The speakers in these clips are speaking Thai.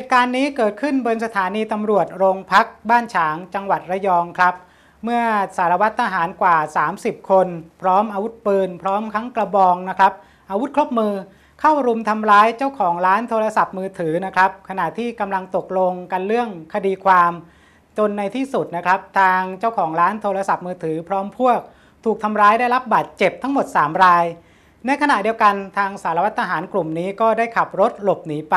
ตุการณ์นี้เกิดขึ้นบนสถานีตำรวจโรงพักบ้านฉางจังหวัดระยองครับ เมื่อสารวัตรทหารกว่า 30 คน พร้อมอาวุธปืน พร้อมทั้งกระบองนะครับ อาวุธครบมือเข้ารุมทำร้ายเจ้าของร้านโทรศัพท์มือถือนะครับ ขณะที่กำลังตกลงกันเรื่องคดีความ จนในที่สุดนะครับ ทางเจ้าของร้านโทรศัพท์มือถือ พร้อมพวก ถูกทำร้ายได้รับบาดเจ็บทั้งหมด 3 ราย ในขณะเดียวกันทางสารวัตรทหารกลุ่มนี้ก็ได้ขับรถหลบหนีไป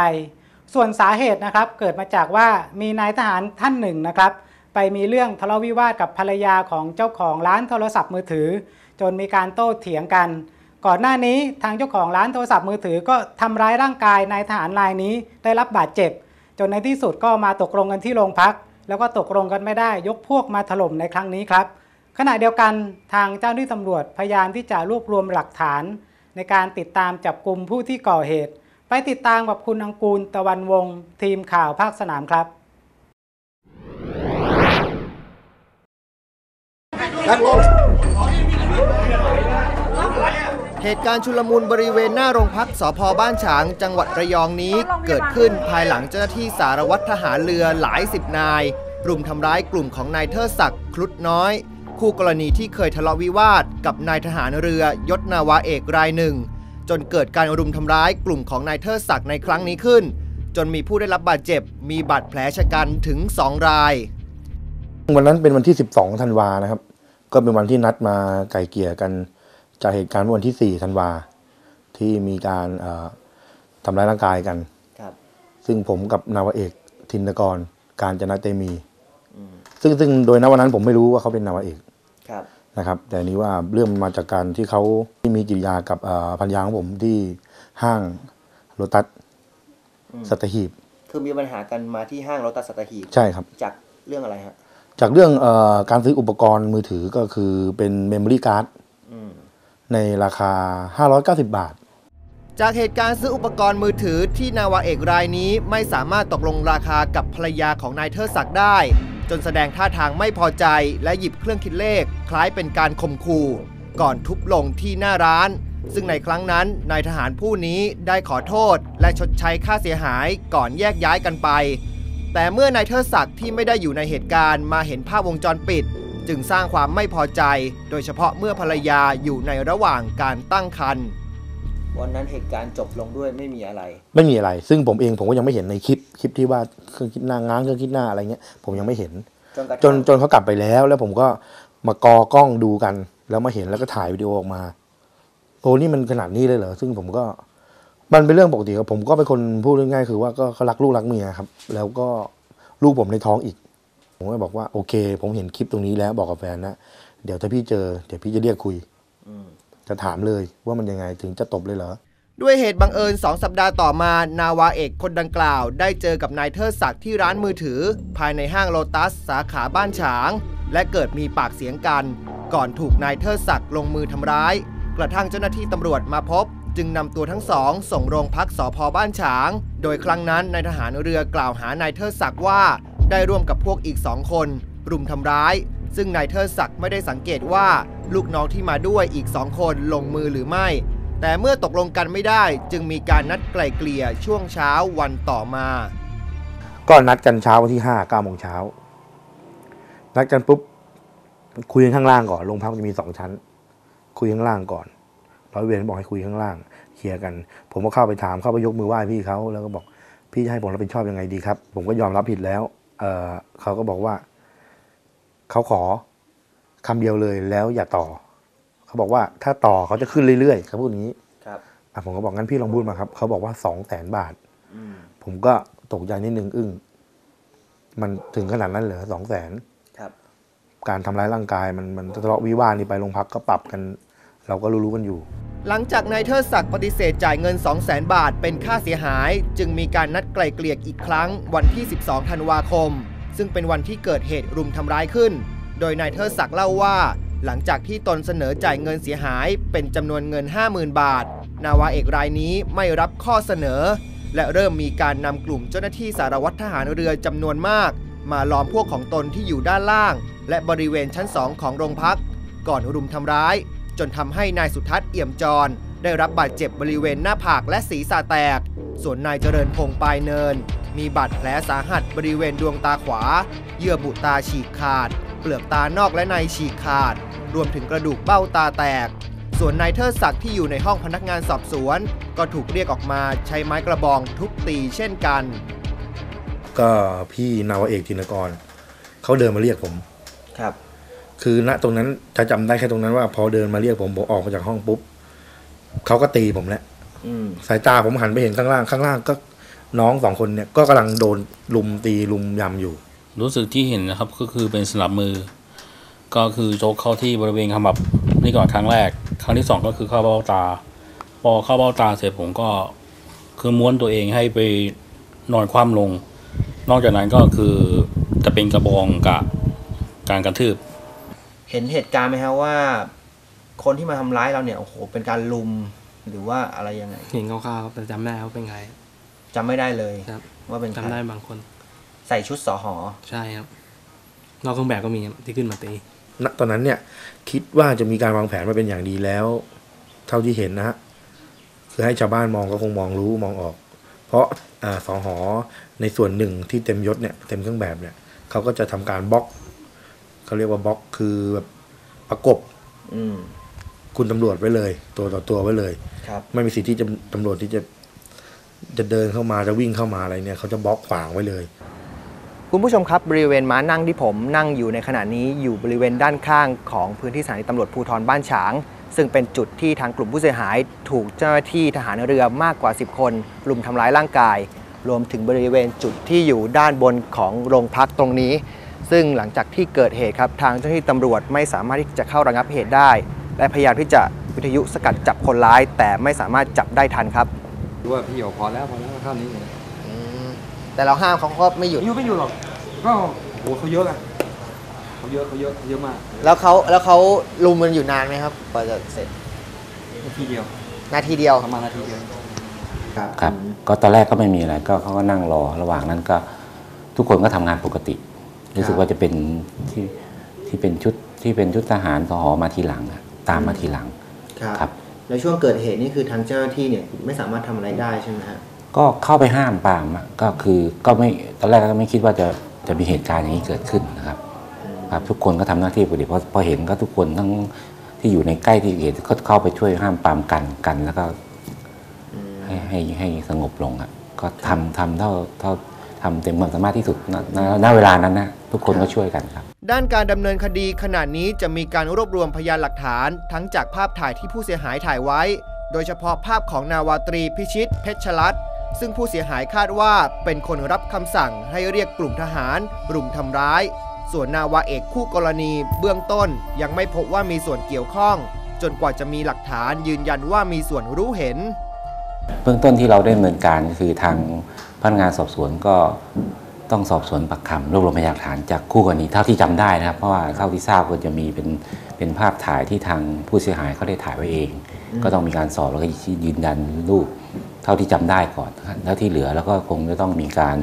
ส่วนสาเหตุนะครับเกิดมาจากว่ามีนายทหารท่านหนึ่งนะครับ ไปมีเรื่องทะเลาะวิวาทกับภรรยาของเจ้าของร้านโทรศัพท์มือถือ จนมีการโต้เถียงกัน ก่อนหน้านี้ทางเจ้าของร้านโทรศัพท์มือถือก็ทำร้ายร่างกายนายทหารรายนี้ได้รับบาดเจ็บ จนในที่สุดก็มาตกลงกันที่โรงพัก แล้วก็ตกลงกันไม่ได้ยกพวกมาถล่มในครั้งนี้ครับ ขณะเดียวกันทางเจ้าหน้าที่ตำรวจพยายามที่จะรวบรวมหลักฐาน ในการติดตามจับกลุ่มผู้ที่ก่อเหตุ ไปติดตามกับคุณอังกูลตะวันวงศ์ทีมข่าวภาคสนามครับเหตุการณ์ชุลมุนบริเวณหน้าโรงพักสพบ้านฉาง จังหวัดระยองนี้เกิดขึ้นภายหลังเจ้าหน้าที่สารวัตรทหารเรือหลายสิบนาย รุมทำร้ายกลุ่มของนายเทิดศักดิ์คลุดน้อย คู่กรณีที่เคยทะเลาะวิวาทกับนายทหารเรือยศนาวาเอกรายหนึ่ง จนเกิดการรุมทำร้ายกลุ่มของนายเทิดศักดิ์ในครั้งนี้ขึ้น จนมีผู้ได้รับบาดเจ็บ มีบาดแผลชะกันถึง 2 ราย วันนั้นเป็นวันที่ 12ธันวานะครับ ก็เป็นวันที่นัดมาไก่เกลี่ยกัน จากเหตุการณ์เมื่อวันที่ 4ธันวาที่มีการเอ่อทำร้ายร่างกายกันครับซึ่งผมกับนาวาเอกทินกร การจนะเตมีซึ่งซึ่งโดยณวันนั้นผมไม่รู้ว่าเขาเป็นนาวาเอกครับ นะครับ แต่นี้ว่าเรื่องมันมาจากการที่เขาที่มีกิริยากับเอ่อพันยาของผมที่ห้างโลตัสสัตหีบ คือมีปัญหากันมาที่ห้างรถตัดสัตหีบใช่ครับ จากเรื่องอะไรฮะจากเรื่องเออการซื้ออุปกรณ์มือถือก็คือเป็นเมมโมรี่การ์ดอืมในราคา 590 บาท จากเหตุการณ์ซื้ออุปกรณ์มือถือที่นาวาเอกรายนี้ไม่สามารถตกลงราคากับภรรยาของนายเทิดศักดิ์ได้ จนแสดงท่าทางไม่พอใจและหยิบเครื่องคิดเลข คล้ายเป็นการข่มขู่ ก่อนทุบลงที่หน้าร้าน ซึ่งในครั้งนั้นนายทหารผู้นี้ได้ขอโทษ และชดใช้ค่าเสียหายก่อนแยกย้ายกันไป แต่เมื่อนายเทิดศักดิ์ที่ไม่ได้อยู่ในเหตุการณ์มาเห็นภาพวงจรปิด จึงสร้างความไม่พอใจ โดยเฉพาะเมื่อภรรยาอยู่ในระหว่างการตั้งครรภ์ วันนั้นเหตุการณ์จบลงด้วยไม่มีอะไร ไม่มีอะไร ซึ่งผมเองผมก็ยังไม่เห็นในคลิปคลิปที่ว่าเครื่องคิดหน้าง้างเครื่องคิดหน้าอะไรเงี้ยผมยังไม่เห็น จนกระจทั่นงจนเขากลับไปแล้ว แล้วผมก็มากอกล้องดูกัน แล้วมาเห็นแล้วก็ถ่ายวิดีโอออกมาโอ้นี่มันขนาดนี้เลยเหรอซึ่งผมก็ มันเป็นเรื่องปกติครับผมก็เป็นคนพูดง่ายๆคือว่าก็เขารักลูกรักเมียครับ แล้วก็ลูกผมในท้องอีก ผมก็บอกว่าโอเค ผมเห็นคลิปตรงนี้แล้วบอกกับแฟนนะเดี๋ยวถ้าพี่เจอเดี๋ยวพี่จะเรียกคุย จะถามเลยว่ามันยังไงถึงจะตบเลยเหรอ ด้วยเหตุบังเอิญ 2 สัปดาห์ต่อมานาวาเอกคนดังกล่าว ได้เจอกับนายเทิดศักดิ์ที่ร้านมือถือ ภายในห้างโลตัส สาขาบ้านฉาง และเกิดมีปากเสียงกัน ก่อนถูกนายเทิดศักดิ์ลงมือทำร้าย กระทั่งเจ้าหน้าที่ตำรวจมาพบ จึงนำตัวทั้งสอง ส่งโรงพักสพบ้านฉาง โดยครั้งนั้นนายทหารเรือกล่าวหานายเทิดศักดิ์ว่า ได้ร่วมกับพวกอีกสองคนรุมทำร้าย ซึ่งนายเทิดศักดิ์ไม่ได้สังเกตว่าลูกน้องที่มาด้วยอีกสองคนลงมือหรือไม่ แต่เมื่อตกลงกันไม่ได้จึงมีการนัดไกล่เกลี่ยช่วงเช้าวันต่อมา ก็นัดกันเช้าวันที่ห้าเก้าโมงเช้านัดกันปุ๊บคุยข้างล่างก่อนโรงพักจะมีสองชั้น คุยข้างล่างก่อนร้อยเวรบอกให้คุยข้างล่างเคลียร์กัน ผมก็เข้าไปถามเข้าไปยกมือไหว้พี่เขาแล้วก็บอกพี่จะให้ผมรับผิดชอบยังไงดีครับ ผมก็ยอมรับผิดแล้วเออเขาก็บอกว่า เขาขอคำเดียวเลยแล้วอย่าต่อ เขาบอกว่าถ้าต่อเขาจะขึ้นเรื่อยๆเขาพูดอย่างนี้ครับอะผมก็บอกงั้นพี่ลองพูดมาครับ เขาบอกว่าสองแสนบาทผมก็ตกใจนิดนึงอึ้งมันถึงขนาดนั้นเหรอสองแสนครับการทำร้ายร่างกายมันมันทะเลาะวิวาทนี่ไปโรงพักก็ปรับกัน เราก็รู้ๆกันอยู่ หลังจากนายเทิดศักดิ์ปฏิเสธจ่ายเงิน 200,000บาทเป็นค่าเสียหาย จึงมีการนัดไกล่เกลี่ยอีกครั้งวันที่ 12 ธันวาคม ซึ่งเป็นวันที่เกิดเหตุรุมทำร้ายขึ้น โดยนายเทิดศักดิ์เล่าว่า หลังจากที่ตนเสนอจ่ายเงินเสียหายเป็นจำนวนเงิน 50,000 บาท นาวาเอกรายนี้ไม่รับข้อเสนอ และเริ่มมีการนำกลุ่มเจ้าหน้าที่สารวัตรทหารเรือจำนวนมาก มาล้อมพวกของตนที่อยู่ด้านล่าง และบริเวณชั้น2ของโรงพัก ก่อนรุมทำร้าย จนทำให้นายสุทัศน์เอี่ยมจร ได้รับบาดเจ็บบริเวณหน้าผากและศีรษะแตก ส่วนนายเจริญพงษ์ปลายเนิน มีบาดแผลสาหัสบริเวณดวงตาขวา เยื่อบุตาฉีกขาด เปลือกตานอกและในฉีกขาด รวมถึงกระดูกเบ้าตาแตก ส่วนนายเทิดศักดิ์ที่อยู่ในห้องพนักงานสอบสวน ก็ถูกเรียกออกมาใช้ไม้กระบองทุบตีเช่นกัน ก็พี่นาวาเอกธินกรเขาเดินมาเรียกผม ครับ คือณตรงนั้นจะจำได้แค่ตรงนั้นว่า พอเดินมาเรียกผมผมออกมาจากห้องปุ๊บ เขาก็ตีผมแล้วอืมสายตาผมหันไปเห็นข้างล่างข้างล่างก็น้องสองคนเนี่ยก็กำลังโดนลุมตีลุมยำอยู่ รู้สึกที่เห็นนะครับก็คือเป็นสลับมือ ก็คือโจกเข้าที่บริเวณขมับนี่ก่อนครั้งแรก ครั้งที่สองก็คือเข้าเบ้าตา พอเข้าเบ้าตาเสร็จผมก็คือม้วนตัวเองให้ไปนอนคว่ำลง นอกจากนั้นก็คือจะเป็นกระบองกับการกระทืบ เห็นเหตุการณ์ไหมครับว่า คนที่มาทำร้ายเราเนี่ยโอ้โหเป็นการลุมหรือว่าอะไรยังไงเห็นคร่าวๆครับแต่จำไม่ได้ว่าเป็นใครจำไม่ได้เลยครับ ว่าเป็นใครจำได้บางคน ใส่ชุดสอหอใช่ครับนอกเครื่องแบบก็มีครับที่ขึ้นมาตีณตอนนั้นเนี่ย คิดว่าจะมีการวางแผนมาเป็นอย่างดีแล้ว เท่าที่เห็นนะฮะคือให้ชาวบ้านมองก็คงมองรู้มองออก เพราะอาสอหอในส่วนหนึ่งที่เต็มยศเนี่ยเต็มเครื่องแบบเนี่ยเขาก็จะทำการบล็อกเขาเรียกว่าบล็อกคือแบบประกบ อืม คุณตำรวจไว้เลย ตัวต่อตัวไว้เลย ครับ ไม่มีสิทธิ์ที่จะตำรวจที่จะ จะเดินเข้ามาจะวิ่งเข้ามาอะไรเนี่ยเขาจะบล็อกขวางไว้เลย คุณผู้ชมครับบริเวณม้านั่งที่ผมนั่งอยู่ในขณะนี้อยู่บริเวณด้านข้างของพื้นที่สถานีตำรวจภูธรบ้านฉาง ซึ่งเป็นจุดที่ทางกลุ่มผู้เสียหาย ถูกเจ้าหน้าที่ทหารเรือมากกว่า 10 คน รุมทำร้ายร่างกาย รวมถึงบริเวณจุดที่อยู่ด้านบนของโรงพักตรงนี้ ซึ่งหลังจากที่เกิดเหตุครับทางเจ้าหน้าที่ตำรวจไม่สามารถที่จะเข้าระงับเหตุได้ และพยายามที่จะวิทยุสกัดจับคนร้าย แต่ไม่สามารถจับได้ทันครับว่าพี่บอกพอแล้วพอแล้วเท่านี้เองแต่เราห้ามเขาก็ไม่หยุดอยู่ไม่อยู่หรอกก็โอ้เขาเยอะอะเขาเยอะเขาเยอะเขาเยอะมาก แล้วเขาแล้วเขาลุมมันอยู่นานไหมครับกว่าจะเสร็จนาทีเดียวนาทีเดียวประมาณนาทีเดียวครับก็ตอนแรกก็ไม่มีอะไรก็เขาก็นั่งรอระหว่างนั้นก็ทุกคนก็ทำงานปกติ รู้สึกว่าจะเป็นที่ที่เป็นชุดที่เป็นชุดทหารสหอมาทีหลังอะ ตามมาทีหลังครับในช่วงเกิดเหตุนี่คือทางเจ้าหน้าที่เนี่ยไม่สามารถทำอะไรได้ใช่ไหมฮะก็เข้าไปห้ามปรามอะก็คือก็ไม่ตอนแรกก็ไม่คิดว่าจะจะมีเหตุการณ์อย่างนี้เกิดขึ้นนะครับครับทุกคนก็ทำหน้าที่ปกติพอพอเห็นก็ทุกคนทั้งที่อยู่ในใกล้ที่เกิดเหตุก็เข้าไปช่วยห้ามปรามกันกันแล้วก็ให้ให้ให้สงบลงอะก็ทำทำเท่าเท่าทำเต็มความสามารถที่สุดณณณเวลานั้นนะทุกคนก็ช่วยกันครับ ด้านการดำเนินคดีขณะนี้จะมีการรวบรวมพยานหลักฐาน ทั้งจากภาพถ่ายที่ผู้เสียหายถ่ายไว้ โดยเฉพาะภาพของนาวาตรีพิชิต เพชรลัดซึ่งผู้เสียหายคาดว่าเป็นคนรับคำสั่งให้เรียกกลุ่มทหารรุมทำร้าย ส่วนนาวาเอกคู่กรณี เบื้องต้นยังไม่พบว่ามีส่วนเกี่ยวข้อง จนกว่าจะมีหลักฐานยืนยันว่ามีส่วนรู้เห็น เบื้องต้นที่เราได้ดำเนินการคือทางพนักงานสอบสวนก็ ต้องสอบสวนปากคำรวบรวมพยานหลักฐานจากคู่กรณีเท่าที่จำได้นะครับ เพราะว่าเท่าที่ทราบก็จะมีเป็นเป็นภาพถ่ายที่ทางผู้เสียหายเขาได้ถ่ายไว้เอง ก็ต้องมีการสอบแล้วก็ยืนยันรูปเท่าที่จำได้ก่อนนะครับแล้วที่เหลือแล้วก็คงจะต้องมีการ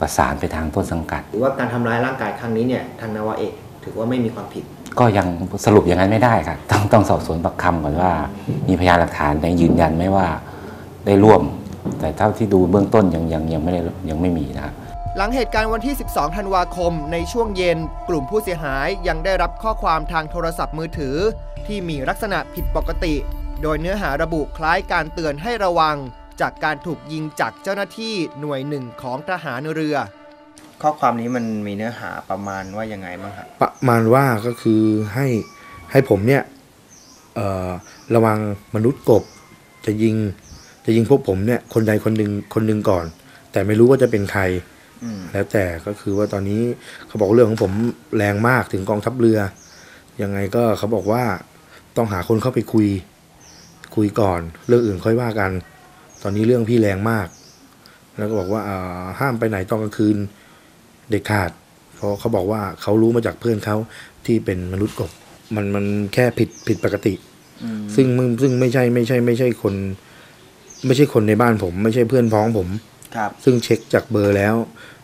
ประสานไปทางต้นสังกัดหรือว่าการทำร้ายร่างกายครั้งนี้เนี่ยทางนาวาเอกถือว่าไม่มีความผิด ก็ยังสรุปอย่างนั้นไม่ได้ครับต้องต้องสอบสวนปากคำก่อนว่า มีพยานหลักฐานในยืนยันไหมว่าได้ร่วม แต่เท่าที่ดูเบื้องต้นยังยังยังไม่ได้ยังไม่มีนะครับ หลังเหตุการณ์วันที่ 12 ธันวาคม ในช่วงเย็น กลุ่มผู้เสียหายยังได้รับข้อความทางโทรศัพท์มือถือ ที่มีลักษณะผิดปกติ โดยเนื้อหาระบุคล้ายการเตือนให้ระวัง จากการถูกยิงจากเจ้าหน้าที่หน่วยหนึ่งของทหารเรือ ข้อความนี้มันมีเนื้อหาประมาณว่ายังไงบ้างครับประมาณว่าก็คือให้ให้ผมเนี่ยเอ่อระวังมนุษย์กบจะยิง จะยิงพวกผมเนี่ยคนใดคนหนึ่งคนหนึ่งก่อน แต่ไม่รู้ว่าจะเป็นใครอืม แล้วแต่ก็คือว่าตอนนี้เขาบอกเรื่องของผมแรงมากถึงกองทัพเรือ ยังไงก็เขาบอกว่าต้องหาคนเข้าไปคุย คุยก่อน เรื่องอื่นค่อยว่ากัน ตอนนี้เรื่องพี่แรงมาก แล้วก็บอกว่าอ่าห้ามไปไหนตอนกลางคืนเด็ดขาด เพราะเขาบอกว่าเขารู้มาจากเพื่อนเขาที่เป็นมนุษย์กบ มันมันแค่ผิดผิดปกติ ซึ่งมึงซึ่งไม่ใช่ไม่ใช่ ไม่ใช่คน ไม่ใช่คนในบ้านผม ไม่ใช่เพื่อนพ้องผมครับ ซึ่งเช็คจากเบอร์แล้ว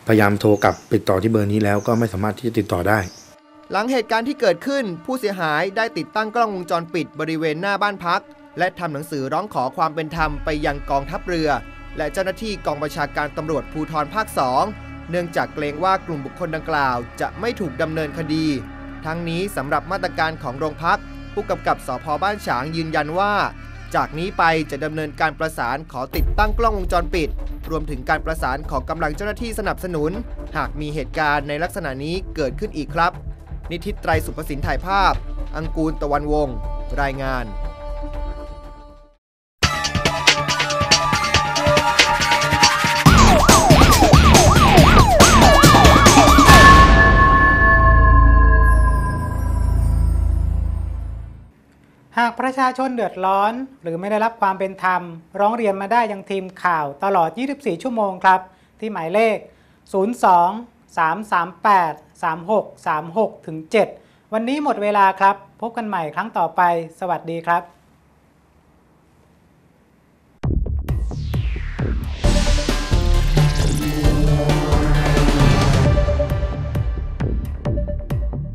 พยายามโทรกลับติดต่อที่เบอร์นี้แล้วก็ไม่สามารถที่จะติดต่อได้ หลังเหตุการณ์ที่เกิดขึ้น ผู้เสียหายได้ติดตั้งกล้องวงจรปิดบริเวณหน้าบ้านพัก และทำหนังสือร้องขอความเป็นธรรมไปยังกองทัพเรือ และเจ้าหน้าที่กองบัญชาการตำรวจภูธรภาค2เนื่องจากเกรงว่ากลุ่มบุคคลดังกล่าว จะไม่ถูกดำเนินคดี ทั้งนี้สำหรับมาตรการของโรงพัก ผู้กำกับสพบ้านฉางยืนยันว่า จากนี้ไปจะดำเนินการประสานขอติดตั้งกล้องวงจรปิด รวมถึงการประสานของกำลังเจ้าหน้าที่สนับสนุน หากมีเหตุการณ์ในลักษณะนี้เกิดขึ้นอีกครับ นิติตไตรสุภสินถ่ายภาพ อังกูลตะวันวงศ์รายงาน ประชาชนเดือดร้อน หรือไม่ได้รับความเป็นธรรม ร้องเรียนมาได้ยังทีมข่าวตลอด 24 ชั่วโมงครับ ที่หมายเลข 02 338 3636ถึง7วันนี้หมดเวลาครับ พบกันใหม่ครั้งต่อไป สวัสดีครับ